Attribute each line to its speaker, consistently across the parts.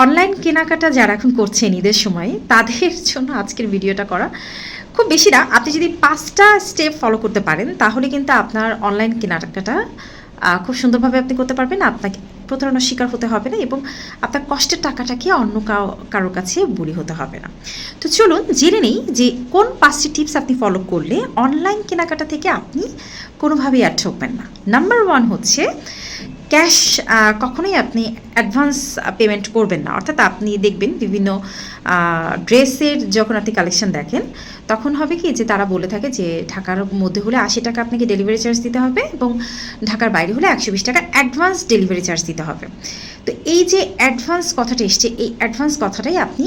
Speaker 1: Online কেনাকাটা যারা এখন করছেন ঈদের সময়, তাদের জন্য আজকের ভিডিওটা করা। খুব বেশি না, আপনি যদি পাঁচটা স্টেপ ফলো করতে পারেন, তাহলে কিন্তু আপনার অনলাইন কেনাকাটা খুব সুন্দরভাবে আপনি করতে পারবেন। আপনাকে প্রতারণার শিকার হতে হবে না এবং আপনার কষ্টের টাকাটাকে অন্য কারোর কাছে বলি হতে হবে না। তো চলুন জেনে নেই যে কোন পাঁচটি টিপস আপনি ফলো করলে অনলাইন কেনাকাটা থেকে আপনি কোনোভাবেই আর ঠকবেন না। নাম্বার ওয়ান হচ্ছে ক্যাশ কখনোই আপনি অ্যাডভান্স পেমেন্ট করবেন না। অর্থাৎ আপনি দেখবেন বিভিন্ন ড্রেসের যখন আপনি কালেকশন দেখেন, তখন হবে কি যে তারা বলে থাকে যে ঢাকার মধ্যে হলে আশি টাকা আপনাকে ডেলিভারি চার্জ দিতে হবে এবং ঢাকার বাইরে হলে একশো বিশ টাকা অ্যাডভান্স ডেলিভারি চার্জ দিতে হবে। তো এই যে অ্যাডভান্স কথাটা এসছে, এই অ্যাডভান্স কথাটাই আপনি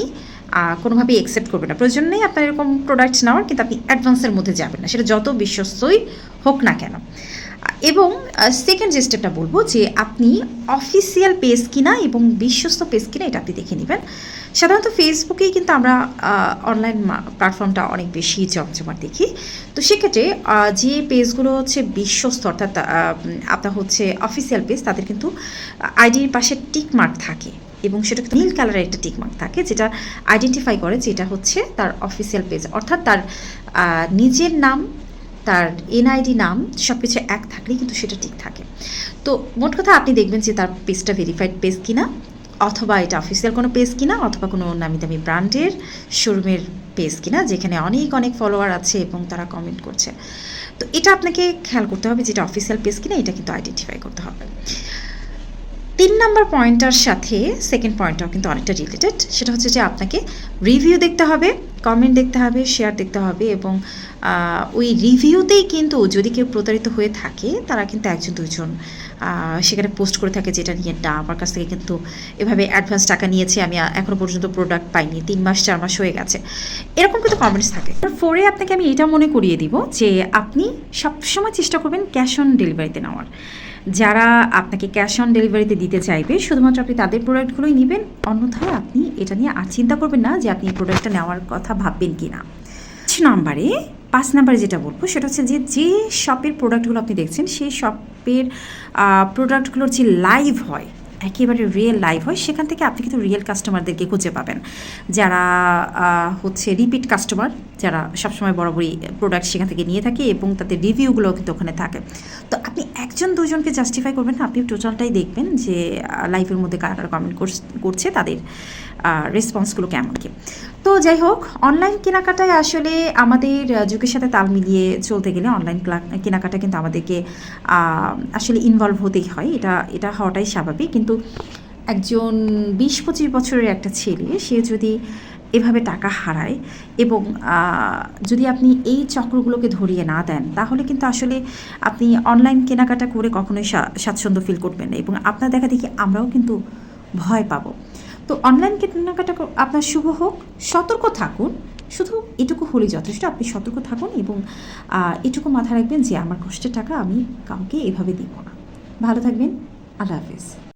Speaker 1: কোনোভাবেই অ্যাকসেপ্ট করবে না। প্রয়োজন নেই আপনার এরকম প্রোডাক্ট নেওয়ার, কিন্তু আপনি অ্যাডভান্সের মধ্যে যাবেন না। সেটা যত বিশ্বস্তই হোক না কেন। এবং সেকেন্ড যে স্টেপটা বলব যে আপনি অফিসিয়াল পেজ কিনা এবং বিশ্বস্ত পেজ কিনা এটা আপনি দেখে নেবেন। সাধারণত ফেসবুকেই কিন্তু আমরা অনলাইন প্ল্যাটফর্মটা অনেক বেশি জমজমাট দেখি। তো সেক্ষেত্রে যে পেজগুলো হচ্ছে বিশ্বস্ত, অর্থাৎ আপনার হচ্ছে অফিসিয়াল পেজ তাদের কিন্তু আইডির পাশে টিক মার্ক থাকে। এবং সেটা নীল কালারের একটা টিকমার্ক থাকে, যেটা আইডেন্টিফাই করে যেটা হচ্ছে তার অফিসিয়াল পেজ অর্থাৎ তার নিজের নাম, তার এনআইডি নাম সব কিছু এক থাকলেই কিন্তু সেটা ঠিক থাকে। তো মোট কথা আপনি দেখবেন যে তার পেজটা ভেরিফাইড পেজ কিনা, অথবা এটা অফিসিয়াল কোনো পেজ কিনা, অথবা কোনো নামি দামি ব্র্যান্ডের শোরুমের পেজ কিনা, যেখানে অনেক অনেক ফলোয়ার আছে এবং তারা কমেন্ট করছে। তো এটা আপনাকে খেয়াল করতে হবে যেটা অফিসিয়াল পেজ কিনা, এটা কিন্তু আইডেন্টিফাই করতে হবে। তিন নাম্বার পয়েন্টটার সাথে সেকেন্ড পয়েন্টটাও কিন্তু অনেকটা রিলেটেড সেটা হচ্ছে যে আপনাকে রিভিউ দেখতে হবে কমেন্ট দেখতে হবে শেয়ার দেখতে হবে এবং ওই রিভিউতেই কিন্তু যদি কেউ প্রতারিত হয়ে থাকে, তারা কিন্তু একজন দুজন সেখানে পোস্ট করে থাকে যেটা নিয়ে না, আমার কাছ থেকে কিন্তু এভাবে অ্যাডভান্স টাকা নিয়েছে, আমি এখনও পর্যন্ত প্রোডাক্ট পাইনি, তিন মাস, চার মাস হয়ে গেছে। এরকম কিন্তু কমেন্টস থাকে। ফোরে আপনাকে আমি এটা মনে করিয়ে দিব যে আপনি সবসময় চেষ্টা করবেন ক্যাশ অন ডেলিভারিতে নেওয়ার। যারা আপনাকে ক্যাশ অন ডেলিভারিতে দিতে চাইবে, শুধুমাত্র আপনি তাদের প্রোডাক্টগুলোই নেবেন, অন্যথায় আপনি এটা নিয়ে আর চিন্তা করবেন না যে আপনি এই প্রোডাক্টটা নেওয়ার কথা ভাববেন কি না নাম্বারে, পাঁচ নাম্বারে যেটা বলব, সেটা হচ্ছে যে যে শপের প্রোডাক্টগুলো আপনি দেখছেন, সেই শপের প্রোডাক্টগুলোর যে লাইভ হয় একেবারে রিয়েল লাইভ হয়, সেখান থেকে আপনি কিন্তু রিয়েল কাস্টমারদেরকে খুঁজে পাবেন। যারা হচ্ছে রিপিট কাস্টমার যারা সবসময় বরাবরই প্রোডাক্ট সেখান থেকে নিয়ে থাকে এবং তাদের রিভিউগুলোও কিন্তু ওখানে থাকে। তো আপনি একজন, দুজনকে জাস্টিফাই করবেন না, আপনি টোটালটাই দেখবেন যে লাইফের মধ্যে কারা কমেন্ট করছে তাদের রেসপন্সগুলো কেমন কি। তো যাই হোক অনলাইন কেনাকাটায় আসলে আমাদের যুগের সাথে তাল মিলিয়ে চলতে গেলে অনলাইন কেনাকাটা কিন্তু আমাদেরকে আসলে ইনভলভ হতেই হয়। এটা এটা হওয়াটাই স্বাভাবিক। কিন্তু একজন বিশ পঁচিশ বছরের একটা ছেলে, সে যদি এভাবে টাকা হারায় এবং যদি আপনি এই চক্রগুলোকে ধরিয়ে না দেন, তাহলে কিন্তু আসলে আপনি অনলাইন কেনাকাটা করে কখনোই স্বা- স্বাচ্ছন্দ্য ফিল করবেন না এবং আপনার দেখা দেখি আমরাও কিন্তু ভয় পাবো। তো অনলাইন কেনাকাটা আপনার শুভ হোক, সতর্ক থাকুন, শুধু এটুকু হলেই যথেষ্ট, আপনি সতর্ক থাকুন এবং এটুকু মাথায় রাখবেন যে আমার কষ্টের টাকা আমি কাউকে এভাবে দিব না। ভালো থাকবেন, আল্লাহ হাফিজ।